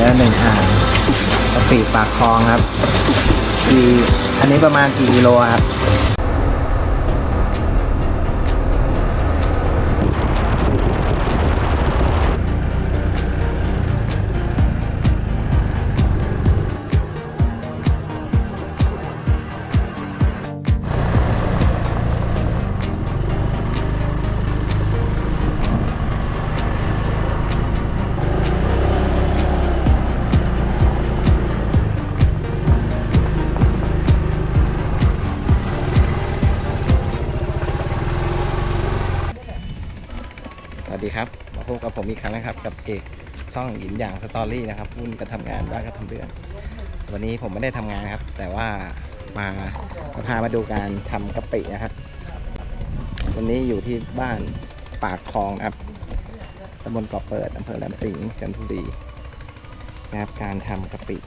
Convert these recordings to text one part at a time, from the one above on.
แล้วหนึ่งอ่างกะปิปากคลองครับกี่อันนี้ประมาณกี่กิโลครับ สวัสดีครับมาพบกับผมอีกครั้งนะครับ กับเอกช่องหยินอย่างสตอรี่นะครับวุ่นก็ทำงานบ้านก็ทำเรื่อง วันนี้ผมไม่ได้ทำงานครับ แต่ว่ามาพามาดูการทำกะปินะครับ วันนี้อยู่ที่บ้านปากคลองครับตำบลเกาะเปิดอำเภอแหลมสิงห์จันทบุรีนะครับการทำกะปิ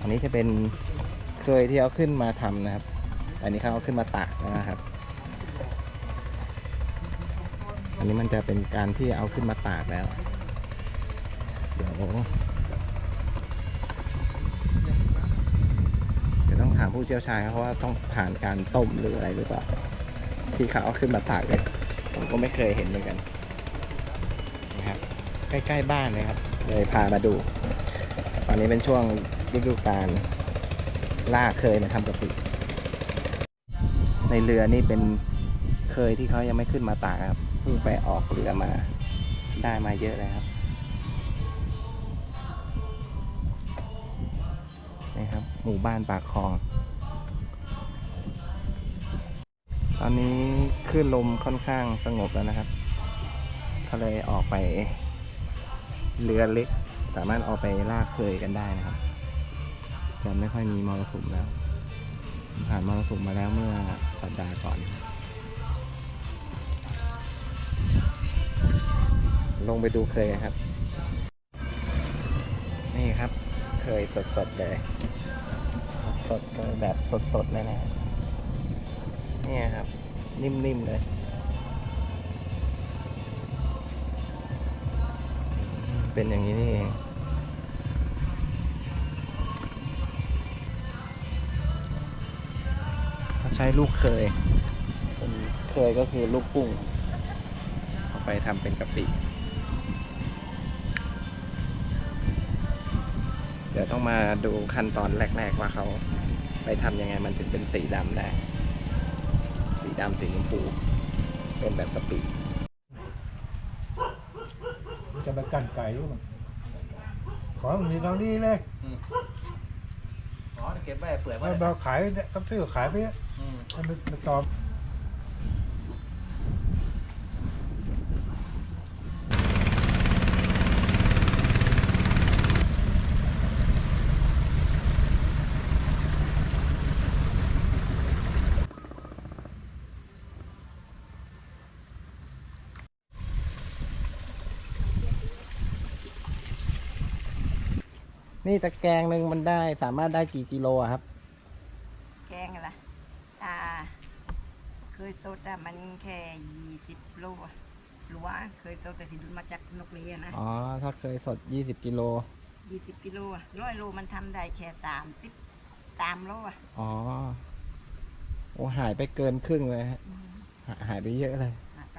อันนี้จะเป็นเคยที่เอาขึ้นมาทำนะครับ อันนี้เขาเอาขึ้นมาตากนะครับ อันนี้มันจะเป็นการที่เอาขึ้นมาตากแล้ว เดี๋ยวเดี๋ยวต้องถามผู้เชี่ยวชาญครับเพราะว่าต้องผ่านการต้มหรืออะไรหรือเปล่าที่เขาเอาขึ้นมาตากเลยผมก็ไม่เคยเห็นเหมือนกันนะครับ ใกล้ๆบ้านเลยครับเลยพามาดู ตอนนี้เป็นช่วงฤดูกาลล่าเคยมาทำกะปิในเรือนี่เป็นเคยที่เขายังไม่ขึ้นมาตากครับ เพิ่งไปออกเรือมา ได้มาเยอะเลยครับ นี่ครับ หมู่บ้านปากคลอง ตอนนี้คลื่นลมค่อนข้างสงบแล้วนะครับเขาเลยออกไป เรือเล็ก สามารถออกไปล่าเคยกันได้นะครับ จะไม่ค่อยมีมรสุมแล้ว ผ่านมรสุมมาแล้วเมื่อสัปดาห์ก่อน ลงไปดูเคยครับ นี่ครับเคยสดๆเลย สดๆเลยแบบสดๆเลยนะนี่ครับ นิ่มๆเลยเป็นอย่างนี้นี่เองเขาใช้ลูกเคยเป็นเคยก็คือลูกกุ้งเอาไปทำเป็นกะปิ เดี๋ยวต้องมาดูขั้นตอนแรก ๆ ว่าเขาไปทำยังไงมันถึงเป็นสีดำได้ สีดำสีชมพู เป็นแบบกะปิจะไปกันไก่รู้มั้งของมีตรงนี้เลยอ๋อเก็บไว้เปลือกมันเราขายก็ซื้อขายไปเยอะมันไปตอม นี่ตะแกรงหนึ่งมันได้สามารถได้กี่กิโลอะครับ แกงอะไรอ่าเคยสดอะมันแค่ยี่สิบโลอะหรือว่าเคยสดแต่ที่ดูมาจากนกเรียนนะอ๋อ ถ้าเคยสด 20 กิโล ยี่สิบกิโลอะร้อยโลมันทำได้แค่สามสิบสามโลอะอ๋อ โอ้หายไปเกินครึ่งเลยฮะหาหายไปเยอะเลยหาไป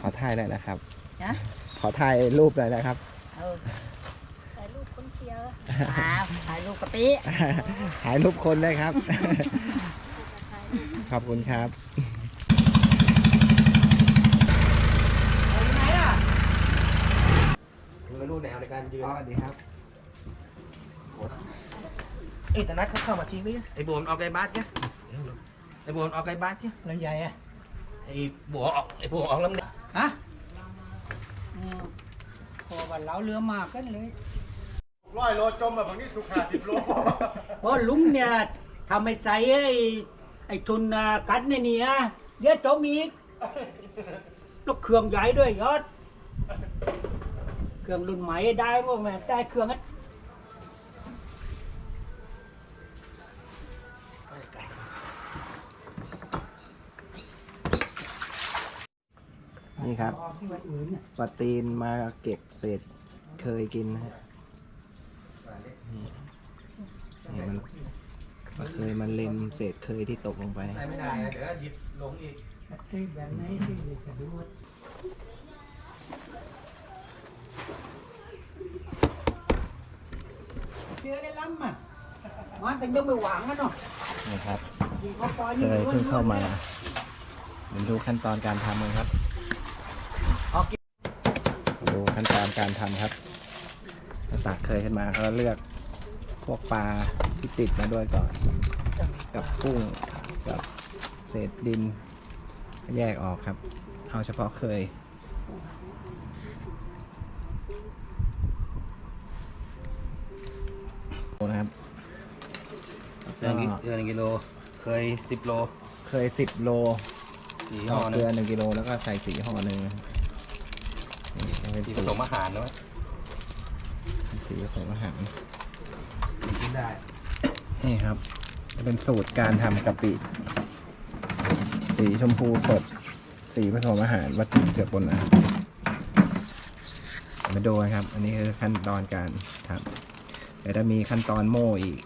ขอถ่ายหน่อยนะครับนะขอถ่ายรูปหน่อยนะครับ เออถ่ายรูปคนเชียวอ้าวถ่ายรูปกะปิถ่ายรูปคนเลยครับ ขอบคุณครับไม่รู้แนวในการยืนสวัสดีครับเอ้ยแต่นัดเขาเข้ามาทิ้งนี่ไอ้บัวมันออกไกลบ้านเนี่ยไอ้บัวมันออกไกลบ้านเนี่ยลำใหญ่อะไอ้บัวออกไอ้บัวออกลำเนี่ยฮะพอ วันเราเรือมากันเลยร้อยโลจมแบบนี้สุขาสิบโลเพราะลุงเนี่ยทำให้ใส่ไอ้ไอ้ทุนอะกันในนี่นะเดี๋ยวจมอีกแล้วเครื่องใหญ่ด้วยยอด เครื่องรุ่นใหม่ได้พวกแม่ได้เครื่อง นั้นนี่ครับออกที่วันอื่นน่ะปลาตีนมาเก็บเศษเคยกินนะฮะนี่นี่มันปลาเคยมันเล็มเศษเคยที่ตกลงไป ใส่ไม่ได้อะเดี๋ยวหยิบลงอีกที่แบบไหนที่จะดูเชื่อได้ล้ำอะมันแต่ยังไม่หวังนะเนาะนี่ครับ ยิงเขาปล่อยเคยเพิ่งเข้ามาผมดูขั้นตอนการทำกันครับ ดูขั้นตอนการทำครับตักเคยขึ้นมาเขาเลือกพวกปลาที่ติดมาด้วยก่อน กับกุ้งกับเศษดิน แยกออกครับ เอาเฉพาะเคยนะครับเดือนกิเดือนกิโล เคยสิบโล เคยสิบโลสี่ห่ห่ออหเกลืนึ่องหนึ่งกิโลแล้วก็ใส่สีห่อหนึ่งนี่ เป็นที่ผสูสตมรอาหารนะวะเป็นสีผสมอาหารกินได้ นี่ครับจะเป็นสูตรการทำกะปิ สีชมพูสด สีผสมอาหารวัตถุเจือปนอาหารมาดูกันครับ อันนี้คือขั้นตอนการทำแต่ถ้ามีขั้นตอนโม่อีก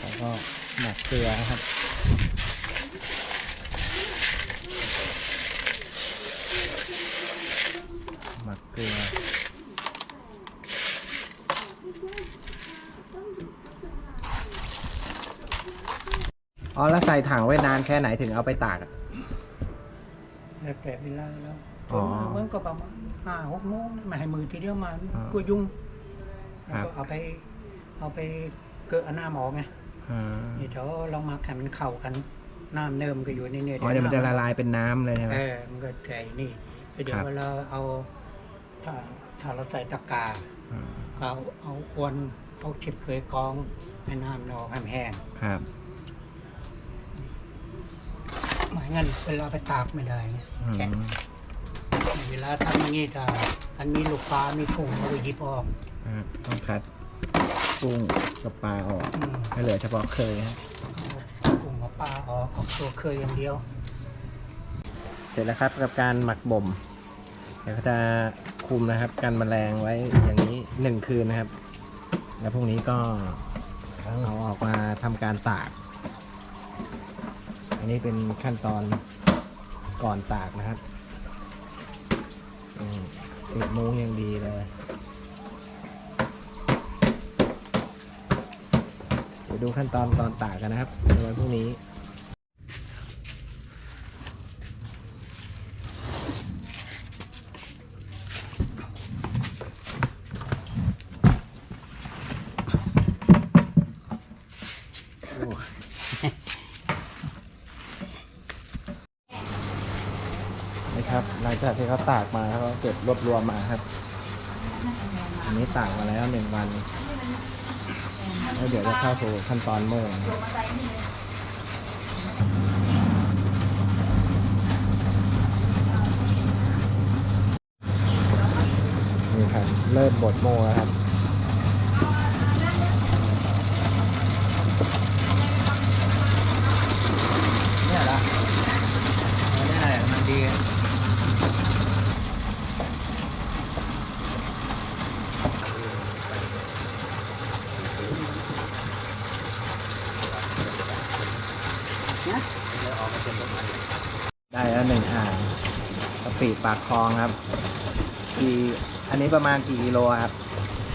แล้วก็หมักเกลือนะครับ หมักเกลือ อ๋อแล้วใส่ถังไว้นานแค่ไหนถึงเอาไปตากอะ แล้วแต่เวลาแล้วอ๋อเหมันก็ประมาณห้าหกโมงนะไม่ให้มือทีเดียวมาอ่ากลัวยุ่งคแล้รัวบ ก็เอาไป เอาไปเกิดเอาน้ำออกไงอ่านี่เดี๋ยวเรามาแข่มันเข้ากันน้ำเนิมก็อยู่ในเนี่ยอ๋อเดี๋ยวมันจะละลายเป็นน้ำเลยใช่ไหม เออมันก็แช่อยู่นี่แล้วเดี๋ยครัวบเวลาเอาถ้าถ้าเราใส่ตะกร้า อ่าเอาเอาอวนเอาเช็ดเคยกรองให้น้ำมันออกให้มันแห้งครับ ไม่งั้นเวลาไปตากไม่ได้ไงอืมแข็งเวลาทำอย่างนี้ถ้าอันมีลูกปลามีกุ้งเราก็หยิบออกอ่าต้องคัดกุ้งกับปลาออกอืมให้เหลือเฉพาะเคยฮะ เอากุ้งกับปลาออกเอาตัวเคยอย่างเดียว เสร็จแล้วครับกับการหมักบ่มเดี๋ยวก็จะคุมนะครับกันแมลงไว้อย่างนี้หนึ่งคืนนะครับ แล้วพรุ่งนี้ก็เอาออกมาทำการตาก อันนี้เป็นขั้นตอนก่อนตากนะครับติดมุ้งยังดีเลยเดี๋ยวดูขั้นตอนตอนตากกันนะครับในวันพรุ่งนี้ นะครับหลั งจากที่เขาตากมาเขาเก็บรวบรวมมาครับ อันนี้ตากมาแล้วหนึ่งวัน แล้วเดี๋ยวจะเข้าสู่ขั้นตอนโม่นะครับนี่ครับเริ่มบดโม่แล้วครับ เนี่ยละเนี่ยแหละมันดี ได้แล้วหนึ่งอ่างกะปิปากคลองครับกี่อันนี้ประมาณกี่กิโลครับ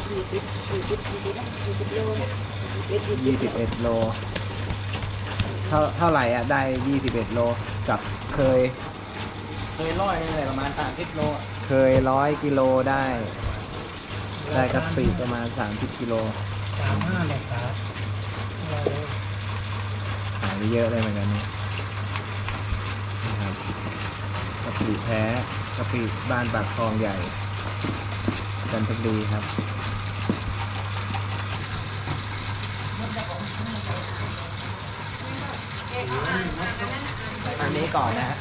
ยี่สิบเอ็ดโล เท่าเท่าไหร่อะได้ยี่สิบเอ็ดโลกับเคย เคยร้อยเลยประมาณสามสิบโล เคยร้อยกิโลได้ ได้กะปิประมาณสามสิบกิโลสามห้าเลยครับเราหาย ไปเยอะเลยเหมือนกันนี่นะครับกะปิแท้กะปิบ้านปากคลองใหญ่จันทบุรีครับอันนี้ก่อนนะฮ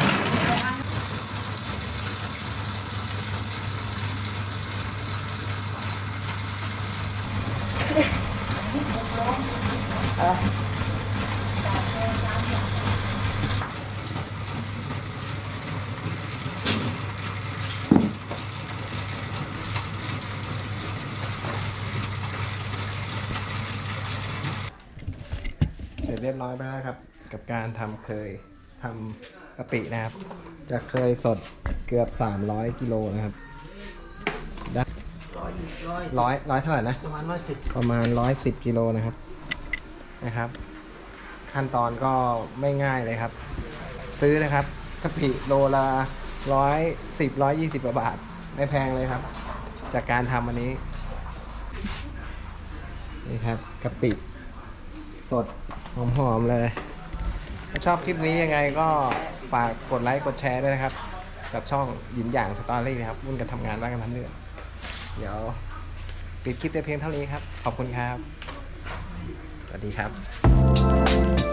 ะ เสร็จเรียบร้อยไปแล้วครับ กับการทำเคยทำกะปินะครับ จะเคยสดเกือบ 300 กิโลนะครับได้ ร้อยร้อยร้อยร้อยเท่าไหร่นะ ประมาณร้อยสิบประมาณ110กิโลนะครับนะครับ ขั้นตอนก็ไม่ง่ายเลยครับ ซื้อนะครับกะปิโลละร้อยสิบร้อยยี่สิบาท ไม่แพงเลยครับ จากการทำอันนี้ นี่ครับกะปิ สดหอมๆเลย ถ้าชอบคลิปนี้ยังไงก็ฝากกดไลค์กดแชร์ด้วยนะครับ กับช่องหยินหยางสตอรี่นะครับวุ่นกันทำงานบ้านกันทำเรื่อง เดี๋ยวปิดคลิปแต่เพียงเท่านี้ครับ ขอบคุณครับ สวัสดีครับ